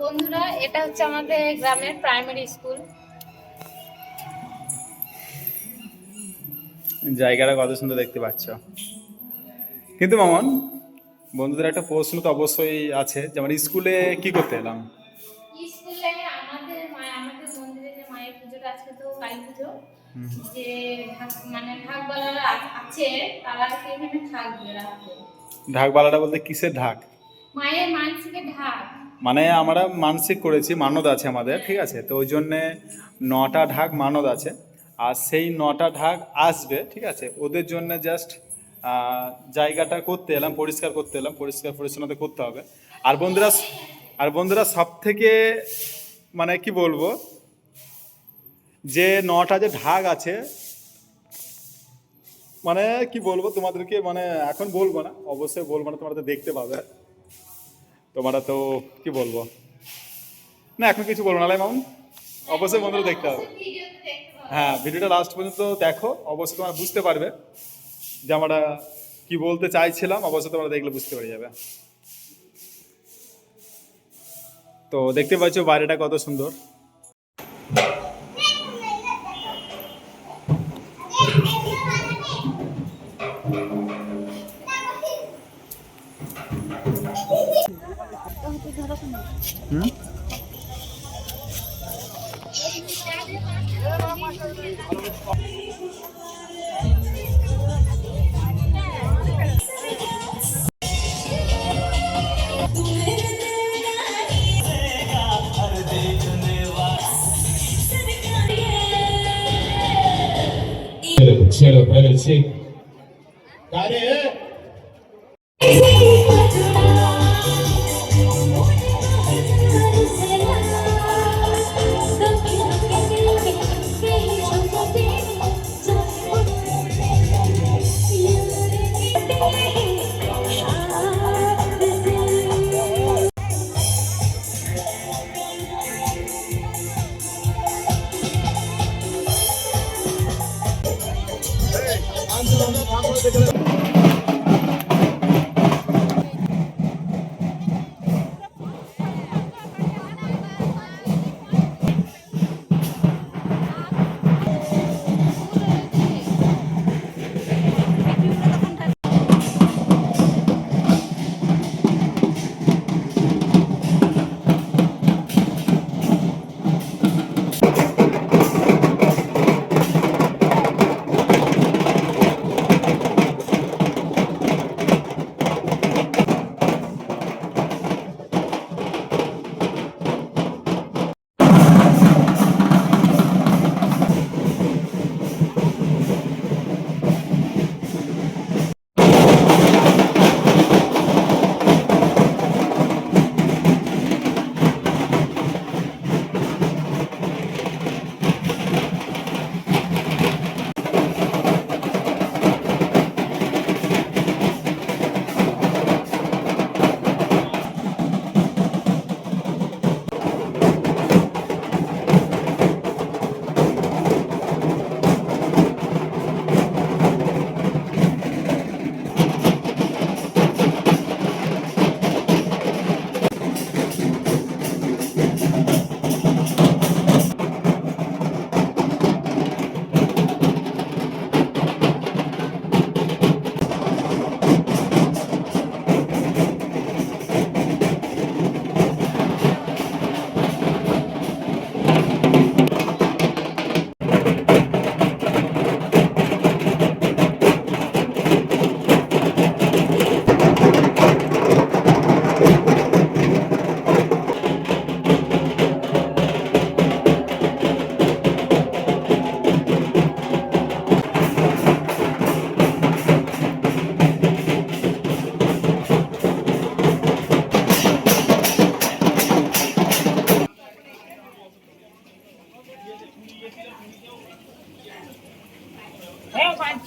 বন্ধুরা, এটা হচ্ছে আমাদের গ্রামের প্রাইমারি স্কুল জায়গাটা কত সুন্দর দেখতে পাচ্ছ। কিন্তু মামন, বন্ধুদের একটা প্রশ্ন তো অবশ্যই আছে যেমন স্কুলে কি করতে এলাম? যে মানে ঢাকবালারা আছে তারা এখানে থাকবে রাখবে ঢাকবালাটা বলতে কিসের ঢাক? মায়ের মানসিকে ঢাক। মানে আমরা মানসিক করেছি মানদ আছে আমাদের ঠিক আছে? তো ওই জন্যে নটা ঢাক মানদ আছে আর সেই নটা ঢাক আসবে ঠিক আছে? ওদের জন্য জাস্ট জায়গাটা করতে এলাম পরিষ্কার করতে এলাম পরিষ্কার পরিচ্ছন্নতা করতে হবে। আর বন্ধুরা আর বন্ধুরা সব থেকে মানে কি বলব? যে নটা যে ঢাক আছে মানে কি বলব তোমাদেরকে মানে এখন বলব না, অবশ্যই বলব না, তোমরা তো দেখতে পাবে। তোমরা তো কি বলব? না, এখন কিছু বলব না মামুন অবশ্যই বন্ধুরা দেখতে হবে। হ্যাঁ ভিডিওটা লাস্ট পর্যন্ত দেখো, অবশ্যই তোমরা বুঝতে পারবে যে আমরা কি বলতে চাইছিলাম, অবশ্যই তোমরা দেখলে বুঝতে পেরে যাবে। তো দেখতে পাচ্ছ বাইরেটা কত সুন্দর। Cielo, Padre, sí. Care! ఆంక్షలు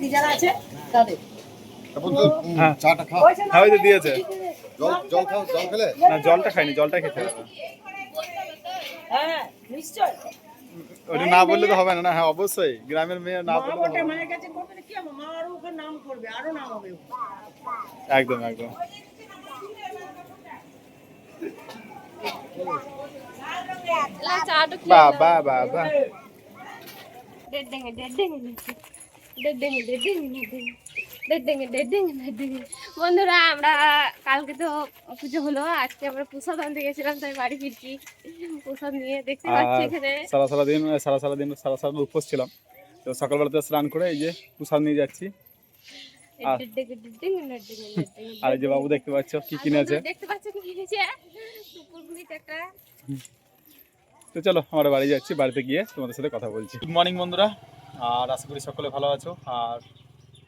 বাকি যারা আছে তাদের। হ্যাঁ। চাটা খাও। হ্যাঁ ওই যে দিয়েছে। জল জল খাও জল খেলে? না জলটা খাইনি জলটা খেতে হ্যাঁ নিশ্চয়। ওটা না বললে তো হবে না না হ্যাঁ অবশ্যই। গ্রামের মেয়ে না বললে তো বটে হবে না। মায়ের কাছে করবে কি মা আরও ওকে নাম করবে আরও নাম হবে ওর। একদম একদম। বাহ বাহ বাহ বাহ বন্ধুরা আমরা কালকে তো পুজো হলো আজকে আমরা প্রসাদ আনতে গেছিলাম তাই বাড়ি ফিরছি। প্রসাদ নিয়ে দেখতে পাচ্ছি এখানে। সারা সারা দিন সারা সারা দিন সারা সারা উপোস ছিলাম। তো সকালবেলাতে স্নান করে এই যে প্রসাদ নিয়ে যাচ্ছি। আর- যে বাবু দেখতে পাচ্ছ কি কিনেছে। দেখতে পাচ্ছ কি কিনেছে? একটা। তো চলো আমরা বাড়ি যাচ্ছি বাড়িতে গিয়ে তোমাদের সাথে কথা বলছি। গুড মর্নিং বন্ধুরা। আর আশা করি সকলে ভালো আছো। আর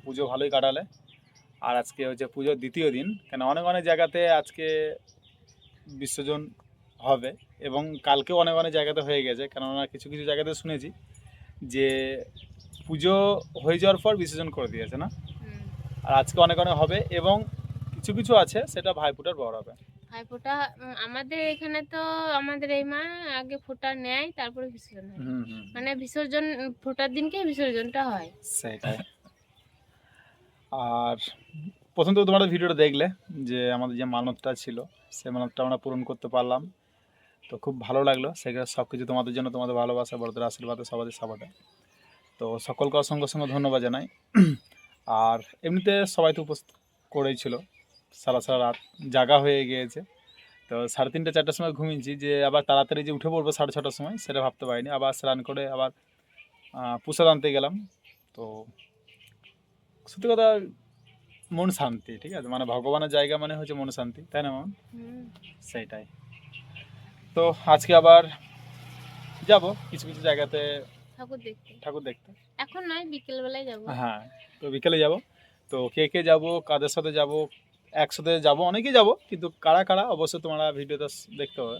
পুজো ভালোই কাটালে। আর আজকে হচ্ছে পুজোর দ্বিতীয় দিন কেন অনেক অনেক জায়গাতে আজকে বিসর্জন হবে এবং কালকেও অনেক অনেক জায়গাতে হয়ে গেছে। কেননা কিছু কিছু জায়গাতে শুনেছি যে পুজো হয়ে যাওয়ার পর বিসর্জন করে দিয়েছে না? আর আজকে অনেক অনেক হবে এবং কিছু কিছু আছে সেটা ভাইফোঁটার বড় হবে। ভাইফোঁটা উম, আমাদের এখানে তো আমাদের এই মা আগে ফোঁটা নেয় তারপরে বিসর্জন হয়। মানে বিসর্জন ফোঁটার দিনকে বিসর্জনটা হয়। সেটাই। আর প্রথম তো তোমরা ভিডিওটা দেখলে যে আমাদের যে মানতটা ছিল সেই মানতটা আমরা পূরণ করতে পারলাম। তো খুব ভালো লাগল। সেখানে সব কিছু তোমাদের জন্য তোমাদের ভালোবাসা বড়দের আশীর্বাদে সবাদের সাপোর্টে। তো সকলকে অসংখ্য অসংখ্য ধন্যবাদ জানাই। আর এমনিতে সবাই তো উপস্থিত করেই ছিল। সারা সারা রাত জাগা হয়ে গিয়েছে। তো সাড়ে তিনটে চারটার সময় ঘুমিয়েছি যে আবার তাড়াতাড়ি যে উঠে পড়ব সাড়ে ছটার সময় সেটা ভাবতে পারিনি। আবার স্নান করে আবার প্রসাদ আনতে গেলাম। তো সত্যি কথা মন শান্তি ঠিক আছে? মানে ভগবানের জায়গা মানে হচ্ছে মন শান্তি তাই না হুম। সেইটাই। তো আজকে আবার যাব কিছু কিছু জায়গাতে ঠাকুর দেখতে। ঠাকুর দেখতে। এখন নয় বিকেল বেলায় যাব। হ্যাঁ তো বিকেলে যাব। তো কে কে যাব কাদের সাথে যাব একসাথে যাব অনেকেই যাব কিন্তু কারা কারা অবশ্যই তোমরা ভিডিওটা দেখতে হবে।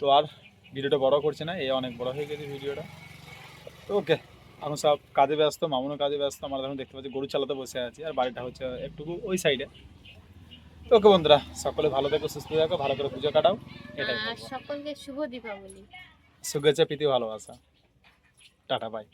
তো আর ভিডিওটা বড় করছে না এই অনেক বড় হয়ে গেছে ভিডিওটা। তো ওকে এখন সব কাজে ব্যস্ত মামুনও কাজে ব্যস্ত আমরা এখন দেখতে পাচ্ছি গরু চালাতে বসে আছি আর বাড়িটা হচ্ছে একটুকু ওই সাইডে তো ওকে বন্ধুরা সকলে ভালো থেকো সুস্থ থাকো ভালো করে পুজো কাটাও এটাই আর সকলকে শুভ দীপাবলি। শুভেচ্ছা প্রীতি ভালোবাসা। Tata bye